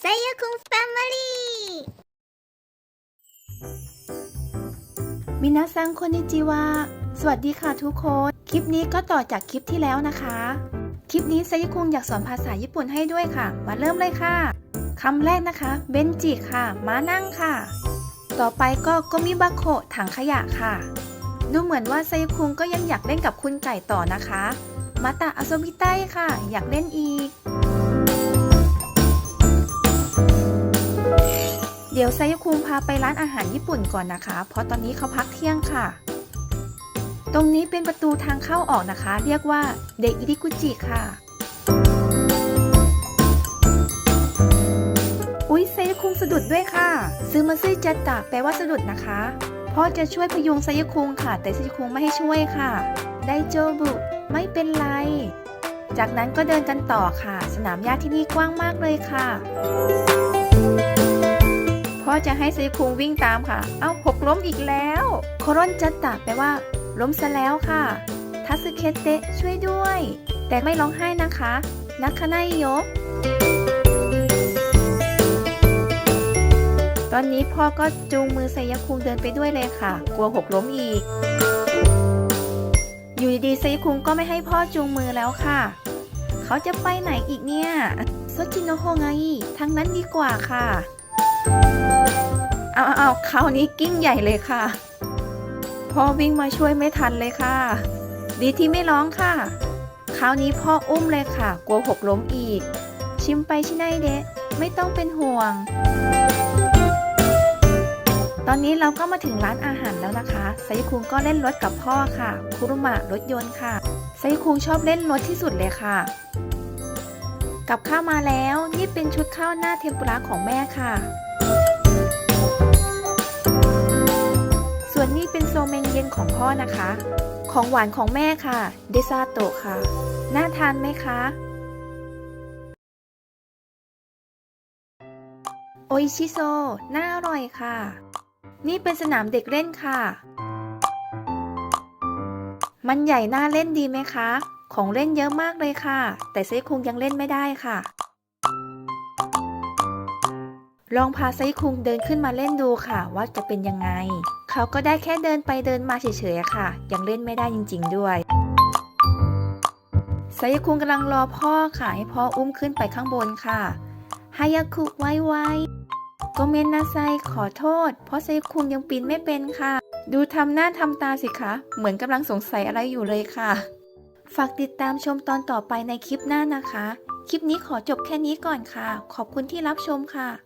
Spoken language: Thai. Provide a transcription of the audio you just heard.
ไซยคุงแฟมิลี่มินาซังคนิจิวาสวัสดีค่ะทุกคน คลิปนี้ก็ต่อจากคลิปที่แล้วนะคะ คลิปนี้ไซยุคุงอยากสอนภาษาญี่ปุ่นให้ด้วยค่ะ มาเริ่มเลยค่ะคำแรกนะคะเบนจิค่ะม้านั่งค่ะ ต่อไปก็โกมิบะโคะถังขยะค่ะ ดูเหมือนว่าไซยุคุงก็ยังอยากเล่นกับคุณไก่ต่อนะคะมาตะอโซบิไตค่ะ อยากเล่นอีก เดี๋ยวไซยุคุงพาไปร้านอาหารญี่ปุ่นก่อนนะคะ เพราะตอนนี้เขาพักเที่ยงค่ะ ตรงนี้เป็นประตูทางเข้าออกนะคะ เรียกว่าเดอิริกุจิค่ะ อุ๊ยไซยุคุงสะดุดด้วยค่ะซึมาซึจัตตะแปลว่าสะดุดนะคะพ่อจะช่วยพยุงไซยุคุงค่ะ แต่ไซยุคุงไม่ให้ช่วยค่ะ ไดโจบุไม่เป็นไรจากนั้นก็เดินกันต่อค่ะ สนามหญ้าที่นี่กว้างมากเลยค่ะ จะให้ไซคุงวิ่งตามค่ะ เอ้าหกล้มอีกแล้ว โครนจัตตะแปลว่า ล้มซะแล้วค่ะ ทัสึเคเตะช่วยด้วย แต่ไม่ร้องไห้นะคะนักคณะโยกตอนนี้พ่อก็จูงมือไซยคุงเดินไปด้วยเลยค่ะ กลัวหกล้มอีก อยู่ดีๆไซยคุงก็ไม่ให้พ่อจูงมือแล้วค่ะ เขาจะไปไหนอีกเนี่ยโซจิโนโฮไงทางนั้นดีกว่าค่ะ เอาเอาเอาคราวนี้กิ้งใหญ่เลยค่ะ พ่อวิ่งมาช่วยไม่ทันเลยค่ะ ดีที่ไม่ร้องค่ะ คราวนี้พ่ออุ้มเลยค่ะ กลัวหกล้มอีก ชิมไปชิไนเดะไม่ต้องเป็นห่วง ตอนนี้เราก็มาถึงร้านอาหารแล้วนะคะไซคุงก็เล่นรถกับพ่อค่ะ คุรุมะรถยนต์ค่ะไซคุงชอบเล่นรถที่สุดเลยค่ะกับข้าวมาแล้ว นี่เป็นชุดข้าวหน้าเทมปุระของแม่ค่ะ เมนเย็นของพ่อนะคะ ของหวานของแม่ค่ะ เดซาโตะค่ะ น่าทานไหมคะ โออิชิโซ น่าอร่อยค่ะ นี่เป็นสนามเด็กเล่นค่ะ มันใหญ่น่าเล่นดีไหมคะ ของเล่นเยอะมากเลยค่ะ แต่เซคุงยังเล่นไม่ได้ค่ะลองพาไซคุงเดินขึ้นมาเล่นดูค่ะว่าจะเป็นยังไง เขาก็ได้แค่เดินไปเดินมาเฉยๆค่ะ ยังเล่นไม่ได้จริง ๆ ด้วยไซคุงกำลังรอพ่อค่ะ ให้พ่ออุ้มขึ้นไปข้างบนค่ะฮายาคุไวไวโกเมนนาไซขอโทษ เพราะไซคุงยังปีนไม่เป็นค่ะ ดูทำหน้าทำตาสิคะ เหมือนกำลังสงสัยอะไรอยู่เลยค่ะ ฝากติดตามชมตอนต่อไปในคลิปหน้านะคะ คลิปนี้ขอจบแค่นี้ก่อนค่ะ ขอบคุณที่รับชมค่ะ